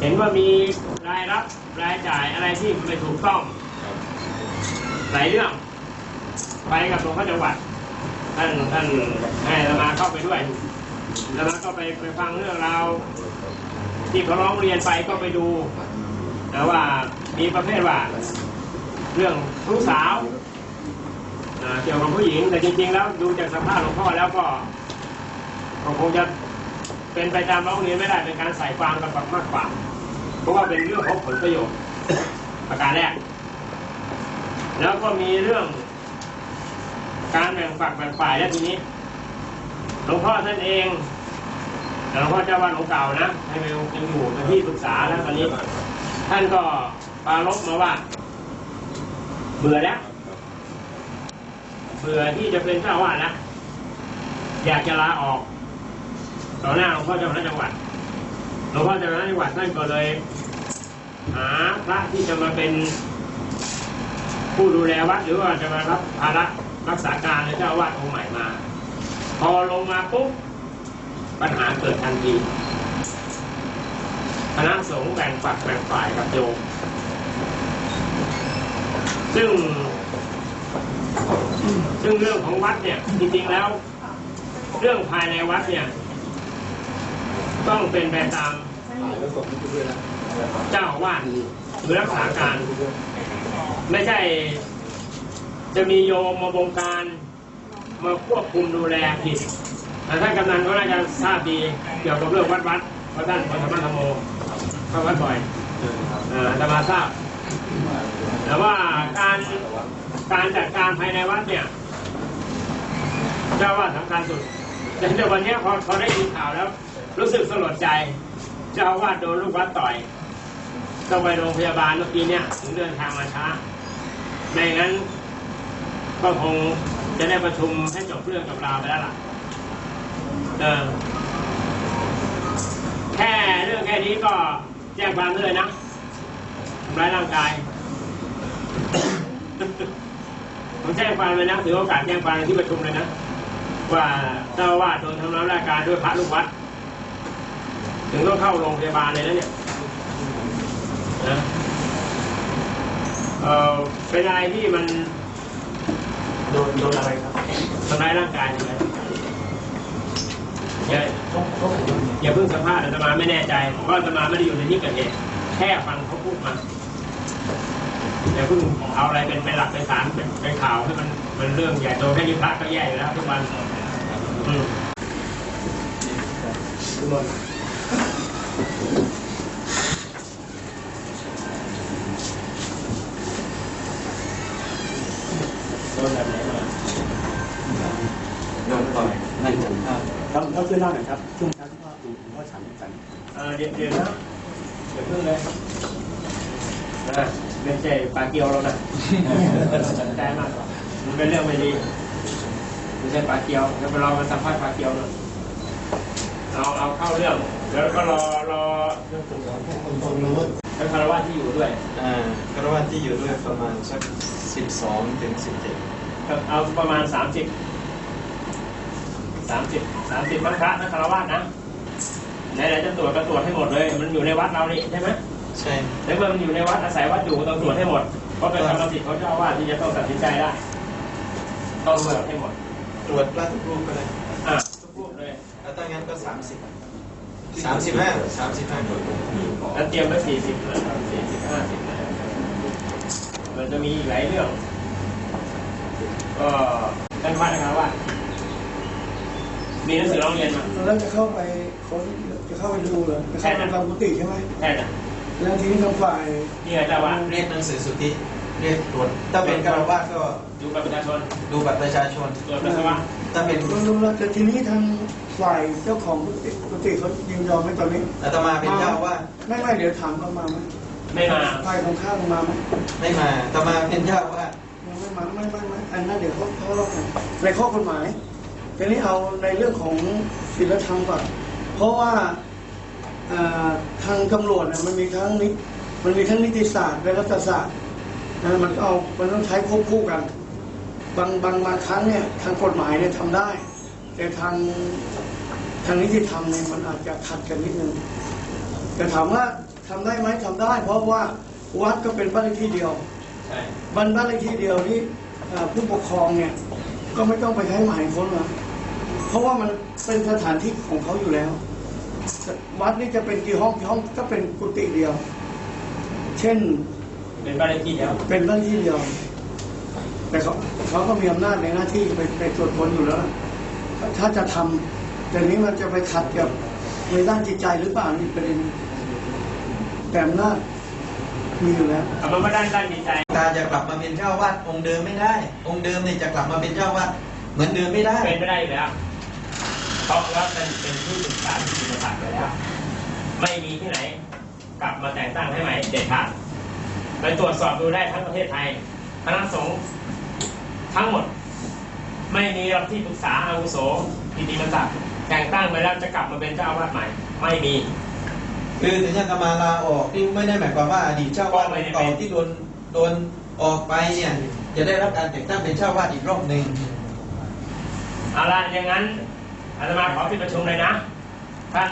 เห็นว่ามีรายรับรายจ่ายอะไรที่ไม่ถูกต้องหลายเรื่อง ไปกับหลวงพ่อจังหวัดท่านท่านให้อาตมาเข้าไปด้วยอาตมาก็ไปไปฟังเรื่องราวที่เขาร้องเรียนไปก็ไปดูแต่ว่ามีประเภทว่าเรื่องผู้สาวเกี่ยวกับผู้หญิงแต่จริงๆแล้วดูจากสภาพหลวงพ่อแล้วก็ก็คงจะ เป็นไปตามร้องเรียนไม่ได้เป็นการใส่ความกันแบมากกว่าเพราะว่าเป็นเรื่องของผลประโยชน์ประการแรก แล้วก็มีเรื่อง การแบ่งฝักแบ่งฝ่ายและทีนี้หลวงพ่อท่านเองหลวงพ่อเจ้าวัดหลวงเก่านะให้ไปยังอยู่เป็นที่ปรึกษาแล้วตอนนี้ ท่านก็ปารบมาว่า เบื่อแล้วเบื่อที่จะเป็นเจ้าวาดแล้วอยากจะลาออก ต่อหน้าหลวงพ่อเจ้าคณะจังหวัดหลวงพ่อเจ้าคณะจังหวัดท่านก็เลย หาพระที่จะมาเป็นผู้ดูแลวัดหรือว่าจะมารับภาระรักษาการในเจ้าอาวาดองค์ใหม่มา พอลงมาปุ๊บปัญหาเกิดทันทีคณะสงฆ์แบ่งฝักแบ่งฝ่ายกับโยมซึ่ง ซึ่งเรื่องของวัดเนี่ยจริงๆแล้ว เรื่องภายในวัดเนี่ย ต้องเป็นไปตามเจ้าอาวาสหรือรักษาการ ไม่ใช่ จะมีโยมมาบงการ มาควบคุมดูแลผิดแต่ท่านกำนันก็น่าจะทราบดีเกี่ยวกับเรื่องวัดวัดเพราะท่านเป็นธรรมธรรมโมเข้าวัดบ่อยเอ่ออาตมาทราบแต่ว่าการการจัดการภายในวัดเนี่ยเจ้าว่าสำคัญสุดแต่ในวันนี้พอพอได้ยินข่าวแล้ว รู้สึกสลดใจ เจ้าอาวาดโดนลูกวัดต่อยต้องไปโรงพยาบาลเมื่อกี้เนี่ยถึงเดินทางมาช้าไม่งั้นก็คงจะได้ประชุมให้จบเรื่องกับเราไปแล้วล่ะเออแค่เรื่องแค่นี้ก็แจ้งความเลยนะทำร้ายร่างกาย ผมแจ้งความเลยนะถือโอกาสแจ้งความในที่ประชุมเลยนะ ว่าเจ้าวาดโดนทำร้ายร่างกายด้วยพระลูกวัด ถึงต้องเข้าโรงพยาบาลเลยนะเนี่ยนะเออเป็นอะไรที่มันโดนโดนอะไรครับทำร้ายร่างกายใช่ไหมอย่าอย่าเพิ่งสัมภาษณ์อาตมาไม่แน่ใจเพราะอาตมาไม่ได้อยู่ในที่เกิดเหตุแค่ฟังเขาพูดมาอย่าเพิ่งเอาอะไรเป็นเป็นหลักเป็นฐานเป็นเป็นข่าวให้มันมันเรื่องใหญ่โตแค่นี้พระก็แย่อยู่แล้วทุกวันอืม ข้าวครับเขาช่วยเล่าหน่อยครับช่วงเช้าที่ว่าผมว่าฉันฉันเออเดี๋ยวเดี๋ยวนะเดี๋ยวเพิ่งเลยนะไม่ใช่ปลาเกียวเรานะสนใจมากกว่ามันเป็นเรื่องไม่ดีไม่ใช่ปลาเกียวเดี๋ยวไปรอมาสัมภาษณ์ปลาเกียวหน่อยเอาเอาเข้าเรื่องแล้วก็รอรอเป็นคารวะที่อยู่ด้วยอ่าคารวะที่อยู่ด้วยประมาณสักสิบสองถึงสิบเจ็ดครับเอาประมาณสามสิบ สามสิบสามสิบพระนะคารวะนะไหนๆจะตรวจก็ตรวจให้หมดเลย มันอยู่ในวัดเรานี่ใช่ไหมใช่แล้วเมื่อมันอยู่ในวัดอาศัยวัดอยู่ก็ต้องตรวจให้หมดเพราะเป็นกรรมสิทธิ์ของเจ้าอาวาสที่จะต้องตัดสินใจได้ต้องตรวจให้หมด ตรวจพระทุกรูปก็ได้อะทุกรูปเลยแล้วถ้างั้นก็สามสิบสามสิบห้าสามสิบห้าคนแล้วเตรียมไว้สี่สิบนะครับสี่สิบห้าสิบนะมันจะมีอีกหลายเรื่อง ก็ท่านวัดนะครับว่า มีหนังสือร้องเรียนมาแล้วจะเข้าไปค้นจะเข้าไปดูเหรอจะเข้าไปทำกุฏิใช่ไหมใช่จ้ะแล้วทีนี้ทางฝ่ายนี่ไงเจ้าอาวาสเรียกหนังสือสุทธิเรียกตรวจถ้าเป็นคารวะก็ดูกับประชาชน ดูบัตรประชาชนตรวจปัสสาวะถ้าเป็นรู้รู้แล้วแต่ทีนี้ทางฝ่ายเจ้าของกุฏิกุฏิเขายินยอมไหมตอนนี้อาตมาเป็นเจ้าอาว่าสไม่ไม่เดี๋ยวถามเขามาไหมไม่มาฝ่ายของข้ามมาไหมไม่มาอาตมาเป็นเจ้าอาว่าสยังไม่มาไม่ไม่ไม่อันนั้นเดี๋ยวเขาเขาเล่ากันในข้อกฎหมาย ทีนี้เอาในเรื่องของศีลธรรมก่อนเพราะว่าอ่าทางตำรวจเนี่ยมันมีทั้งนิมันมีทั้งนิติศาสตร์และรัฐศาสตร์นะมันเอามันต้องใช้ควบคู่กัน บางบางบางครั้งเนี่ยทางกฎหมายเนี่ยทำได้ แต่ทางทางนิติธรรมเนี่ยมันอาจจะขัดกันนิดนึงแต่ถามว่าทำได้ไหมทำได้ เพราะว่าวัดก็เป็นบ้านเลขที่เดียวใช่บ้านบ้านเลขที่เดียวนี่เอ่อผู้ปกครองเนี่ยก็ไม่ต้องไปใช้หมายค้นหรอก เพราะว่ามันเป็นสถานที่ของเขาอยู่แล้ว วัดนี่จะเป็นกี่ห้องกี่ห้องก็เป็นกุฏิเดียว เช่น เป็นบ้านเลขที่เดียวเป็นบ้านที่เดียว แต่เขาเขาก็มีอำนาจในหน้าที่ไปไปตรวจค้นอยู่แล้ว ถ้าจะทำแต่นี้มันจะไปขัดกับในด้านจิตใจหรือเปล่านี่ประเด็นแต่อำนาจมีอยู่แล้วเอามาด้านด้านจิตใจ ตาจะกลับมาเป็นเจ้าวาดองค์เดิมไม่ได้ องค์เดิมเนี่ยจะกลับมาเป็นเจ้าวาดเหมือนเดิมไม่ได้ เป็นไม่ได้อยู่แล้ว เพราะว่ามันเป็นผู้ศึกษาที่มีศาสตร์ไปแล้ว ไม่มีที่ไหน กลับมาแต่งตั้งให้ใหม่เด็ดขาดไปตรวจสอบดูได้ทั้งประเทศไทยคณะสงฆ์ทั้งหมด ไม่มีรับที่ปรึกษาอาวุโสกิติมศักดิ์แต่งตั้งไปแล้วจะกลับมาเป็นเจ้าอาวาสใหม่ ไม่มี คือถึงจะมาลาออกนี่ไม่ได้หมายความว่าอดีตเจ้าวาดองค์เก่าที่โดนโดนออกไปเนี่ยจะได้รับการแต่งตั้งเป็นเจ้าวาดอีกรอบหนึ่งเอาละอย่างนั้น อาตมาขอปิดประชุมเลยนะ ท่าน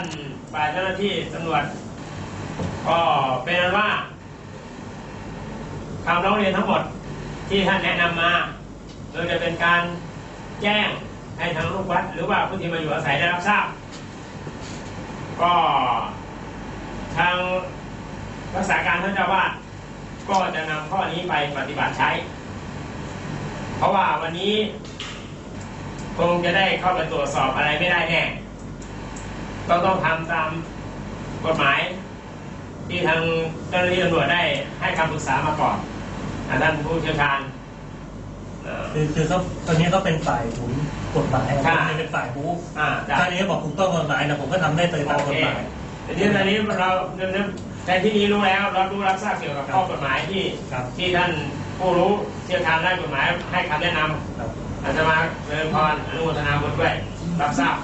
ฝ่ายเจ้าหน้าที่ตำรวจก็เป็นอันว่าคำร้องเรียนทั้งหมดที่ท่านแนะนำมาโดยจะเป็นการแจ้งให้ทางลูกวัด หรือว่าผู้ที่มาอยู่อาศัยได้รับทราบ ก็ทางรักษาการท่านเจ้าวาดก็จะนำข้อนี้ไปปฏิบัติใช้ เพราะว่าวันนี้ คงจะได้เข้าไปตรวจสอบอะไรไม่ได้แน่ต้องต้องทำตามกฎหมายที่ทางเจ้าหน้าที่ตำรวจได้ให้คำปรึกษามาก่อนอ่าท่านผู้เชี่ยวชาญเอ่อคือคือเขาตอนนี้เขาเป็นฝ่ายหมุนกฎหมายค่ะผมเป็นฝ่ายบู๊อ่าได้ถ้านี้บอกถูกต้องกฎหมายนะผมก็ทำได้ไปตามโอกฎเคหมายทีนี้ตอนนี้เราในที่นี้รู้แล้วเรารู้รับทราบเกี่ยวกับข้อกฎหมายที่ครับที่ท่านผู้รู้เชี่ยวชาญด้านกฎหมายให้คำแนะนำครับ อาจจะมาเริญพรอนุโมทนาบุญด้วยรับทราบ